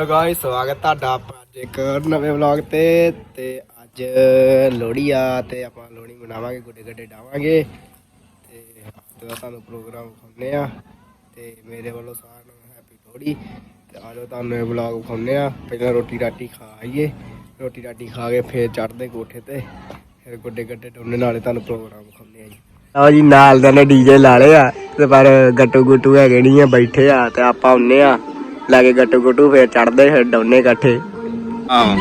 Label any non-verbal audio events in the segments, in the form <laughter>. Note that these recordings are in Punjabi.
ਹੈਲੋ ਗਾਇਸ ਸਵਾਗਤ ਤੁਹਾਡਾ ਆਪਾਂ ਅੱਜ ਇੱਕ ਨਵੇਂ ਵਲੌਗ ਤੇ ਤੇ ਅੱਜ ਲੋਹੜੀ ਆ, ਤੇ ਆਪਾਂ ਲੋਹੜੀ ਮਨਾਵਾਂਗੇ, ਗੁੱਡੇ ਗੱਡੇ ਡਾਵਾਂਗੇ। ਤੇ ਅੱਜ ਦਾ ਤੁਹਾਨੂੰ ਪ੍ਰੋਗਰਾਮ ਵਿਖਾਉਂਦੇ ਆ, ਤੇ ਮੇਰੇ ਵੱਲੋਂ ਸਾਰਿਆਂ ਨੂੰ ਹੈਪੀ ਲੋਹੜੀ। ਤੇ ਆਜੋ ਤੁਹਾਨੂੰ ਇਹ ਵਲੌਗ ਵਿਖਾਉਂਦੇ ਆ, ਪਹਿਲਾਂ ਰੋਟੀ ਰਾਟੀ ਖਾ ਆਈਏ। ਰੋਟੀ ਰਾਟੀ ਖਾ ਕੇ ਫੇਰ ਚੜਦੇ ਕੋਠੇ ਤੇ, ਫਿਰ ਗੁੱਡੇ ਗੱਡੇ ਡਾਉਣੇ ਨਾਲੇ ਤੁਹਾਨੂੰ ਪ੍ਰੋਗਰਾਮ ਵਿਖਾਉਂਦੇ ਆ ਜੀ। ਆ ਜੀ, ਨਾਲ ਦਾ ਨੇ ਡੀਜੇ ਲਾ ਲਏ ਆ ਤੇ ਪਰ ਗੱਟੂ ਗੁੱਟੂ ਹੈਗੇ ਨਹੀਂ ਆ, ਬੈਠੇ ਆ, ਤੇ ਆਪਾਂ ਹੁੰਨੇ ਆ। ਲੈ ਕੇ ਗੱਟੂ ਗੁੱਟੂ ਫੇਰ ਚੜਦੇ ਫਿਰ ਡਾਉਨੇ ਇਕੱਠੇ। ਆਹੋ।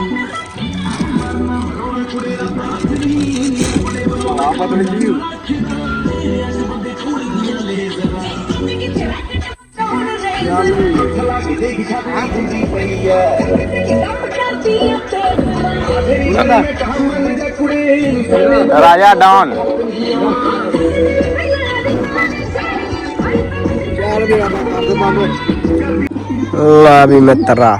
ਰਾਜਾ ਡਾਨ ਲਾ ਵੀ ਮਿੱਤਰਾ।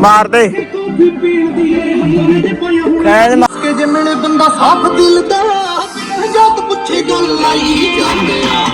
ਮਾਰ ਦੇ। ਕਹਿ ਦੇ ਕਿ ਜਿਮਣੇ ਬੰਦਾ ਸਾਫ਼ ਦਿਲ ਦਾ ਜਦ ਪੁੱਛੇ ਗੱਲ ਲਾਈ ਜਾਂਦੇ ਆ।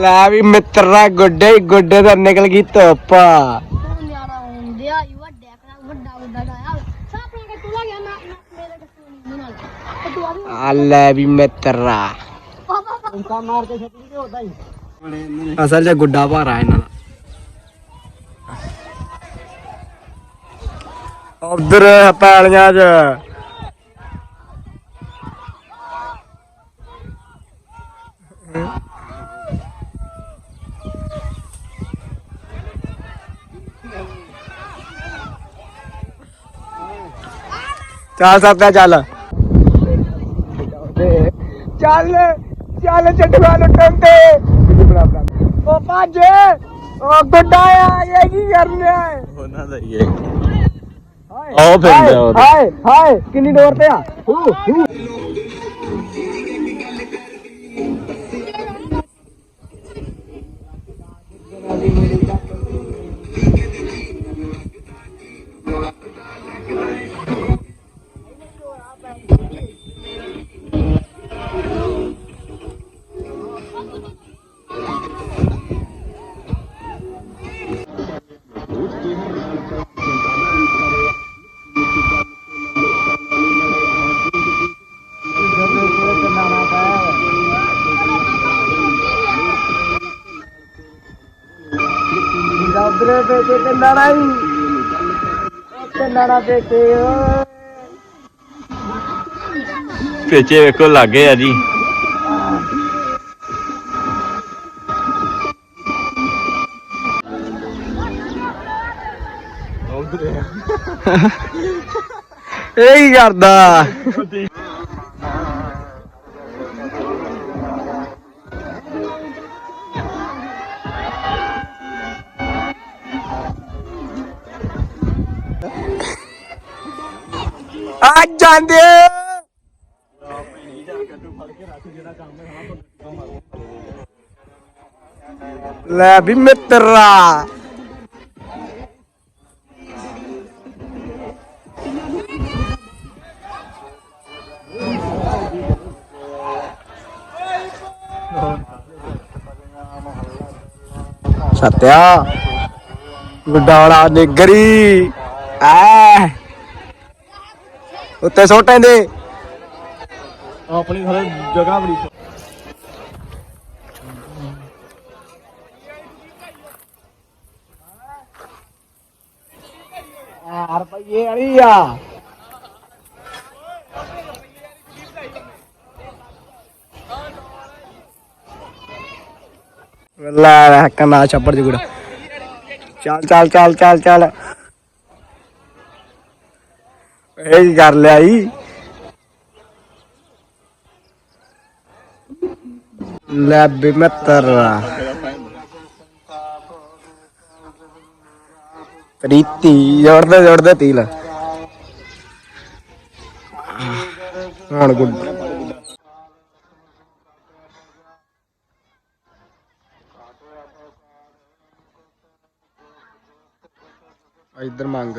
ਲੈ ਵੀ ਮਿੱਤਰਾ ਗੁੱਡੇ ਹੀ ਗੁੱਡੇ ਦਾ ਨਿਕਲ ਗਈ ਧੁੱਪ। ਨਿਆਣਾ ਹੁੰਦਿਆ ਹੀ ਵੱਡਾ ਕਰਾ ਵੱਡਾ ਵੱਡਾ ਗਾਇਆ ਸਾਪਣਾ ਕਿ ਤੂੰ ਗਿਆ ਮੈਂ ਮੇਰੇ ਨਹੀਂ ਨਾਲ ਤੇ ਤੂੰ ਆ ਵੀ ਆ ਲੈ ਵੀ ਮਿੱਤਰਾ। ਪਾਪਾ ਅਸਲ 'ਚ ਗੁੱਡਾ ਭਾਰਾ ਇਹਨਾਂ ਦਾ। ਉਧਰ ਪੈਲੀਆਂ 'ਚ। ਚੱਲ ਸਕਦਾ ਚੱਲ। ਚੱਲ ਚੱਲ ਚੱਟਵਾ ਲੁੱਟਣ ਤੇ ਉਹ ਭੱਜ ਉਹ ਗੁੱਡਾ ਆ ਇਹ ਕੀ ਕਰਨ ਹੈ ਉਹਨਾਂ ਦਾ ਹੀ ਹੈ। ਹਾਏ ਆਓ ਫਿਰ ਹਾਏ, ਜਾਓ। ਹਾਏ ਹਾਏ ਕਿੰਨੀ ਦੂਰ ਤੇ ਆ? ਹੂ ਹੂ। ਉਧਰੇ ਤੇ ਤੇ ਕੰਨਾੜਾ ਤੇ ਤੇ ਓਏ ਪਿੱਛੇ ਵੇਖੋ ਲੱਗੇ ਆ ਜੀ। <laughs> ਇਹ ਕੀ ਕਰਦਾ ਆ ਜਾਂਦੇ ਲੈ ਵੀ ਮਿੱਤਰਾ। ਸਤਿਆ। ਗੁੱਡਾਲਾ ਨਿਗਰੀ। ਐ। ਉੱਤੇ ਸੋਟਾਂ ਦੇ। ਆਪਣੀ ਹਲੇ ਜਗ੍ਹਾ ਬੜੀ ਆ ਰੁਪਈਏ ਵਾਲੀ ਆ। ਲੈ ਕੰਨਾ ਛੱਪੜ ਜੁਗੜਾ। ਚੱਲ ਚੱਲ ਚੱਲ ਚੱਲ ਚੱਲ। ਇਹ ਕੀ ਕਰ ਲਿਆ ਜੀ ਲੈ ਵੀ ਪ੍ਰੀਤੀ, ਜੋੜਦੇ ਜੋੜਦੇ ਤੀਲ। ਹੁਣ ਗੁੱਡ ਇੱਧਰ ਮੰਗ।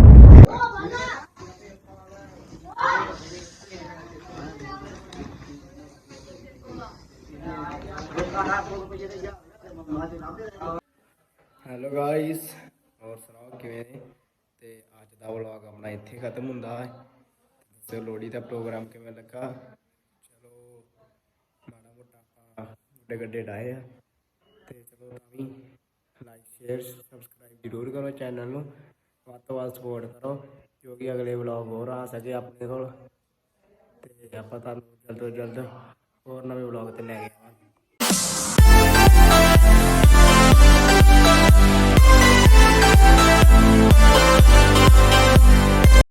ਹੈਲੋ ਗਾਇਸ ਹੋਰ ਸੁਣਾਓ ਕਿਵੇਂ ਨੇ? ਤੇ ਅੱਜ ਦਾ ਵਲੌਗ ਆਪਣਾ ਇੱਥੇ ਖਤਮ ਹੁੰਦਾ ਹੈ। ਦੱਸਿਓ ਲੋਹੜੀ ਦਾ ਪ੍ਰੋਗਰਾਮ ਕਿਵੇਂ ਲੱਗਾ? ਚਲੋ, ਮਾੜਾ ਮੋਟਾ ਆਪਾਂ ਗੁੱਡੇ ਗੱਡੇ ਡਾਏ ਆ। ਤੇ ਚਲੋ ਤਾਂ ਵੀ ਲਾਈਕ ਸ਼ੇਅਰ ਸਬਸਕ੍ਰਾਈਬ ਜ਼ਰੂਰ ਕਰੋ ਚੈਨਲ ਨੂੰ। ਵੱਧ ਤੋਂ ਵੱਧ ਸਪੋਰਟ ਕਰੋ ਕਿਉਂਕਿ ਅਗਲੇ ਵਲੌਗ ਹੋਰ ਆ ਸਕੇ ਆਪਣੇ ਕੋਲ। ਤੇ ਆਪਾਂ ਤੁਹਾਨੂੰ ਜਲਦ ਤੋਂ ਜਲਦ ਹੋਰ ਨਵੇਂ ਵਲੌਗ ਤੇ ਲੈ ਕੇ ਆਵਾਂਗੇ। Bye.